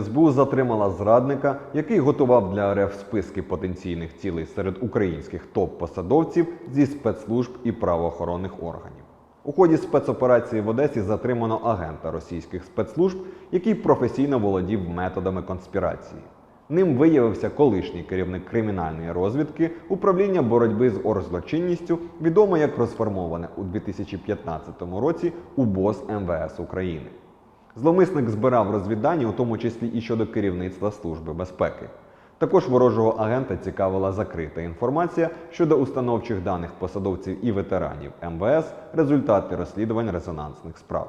СБУ затримала зрадника, який готував для РФ списки потенційних цілей серед українських топ-посадовців зі спецслужб і правоохоронних органів. У ході спецоперації в Одесі затримано агента російських спецслужб, який професійно володів методами конспірації. Ним виявився колишній керівник кримінальної розвідки управління боротьби з оргзлочинністю, відомо як розформоване у 2015 році УБОС МВС України. Зловмисник збирав розвіддані, у тому числі і щодо керівництва Служби безпеки. Також ворожого агента цікавила закрита інформація щодо установчих даних посадовців і ветеранів МВС, результати розслідувань резонансних справ.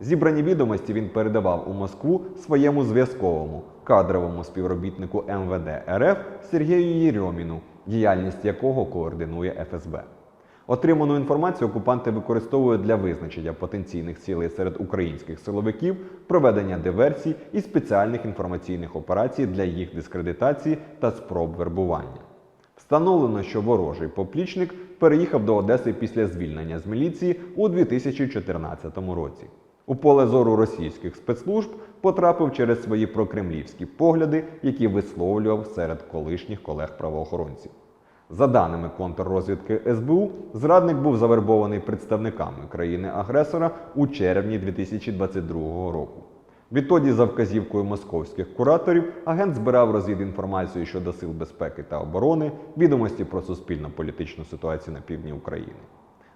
Зібрані відомості він передавав у Москву своєму зв'язковому кадровому співробітнику МВД РФ Сергію Єрьоміну, діяльність якого координує ФСБ. Отриману інформацію окупанти використовують для визначення потенційних цілей серед українських силовиків, проведення диверсій і спеціальних інформаційних операцій для їх дискредитації та спроб вербування. Встановлено, що ворожий поплічник переїхав до Одеси після звільнення з міліції у 2014 році. У поле зору російських спецслужб потрапив через свої прокремлівські погляди, які висловлював серед колишніх колег-правоохоронців. За даними контррозвідки СБУ, зрадник був завербований представниками країни-агресора у червні 2022 року. Відтоді, за вказівкою московських кураторів, агент збирав розвідінформацію щодо сил безпеки та оборони, відомості про суспільно-політичну ситуацію на півдні України.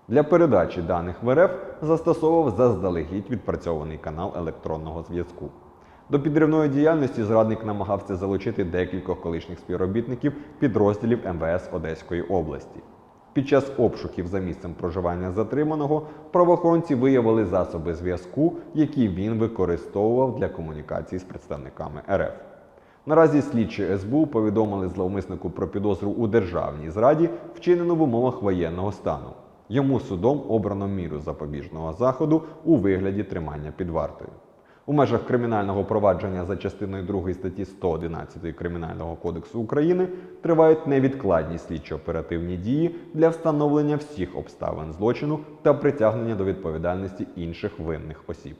Для передачі даних в РФ застосовував заздалегідь відпрацьований канал електронного зв'язку. До підривної діяльності зрадник намагався залучити декількох колишніх співробітників підрозділів МВС Одеської області. Під час обшуків за місцем проживання затриманого правоохоронці виявили засоби зв'язку, які він використовував для комунікації з представниками РФ. Наразі слідчі СБУ повідомили зловмиснику про підозру у державній зраді, вчинену в умовах воєнного стану. Йому судом обрано міру запобіжного заходу у вигляді тримання під вартою. У межах кримінального провадження за частиною 2 статті 111 Кримінального кодексу України тривають невідкладні слідчо-оперативні дії для встановлення всіх обставин злочину та притягнення до відповідальності інших винних осіб.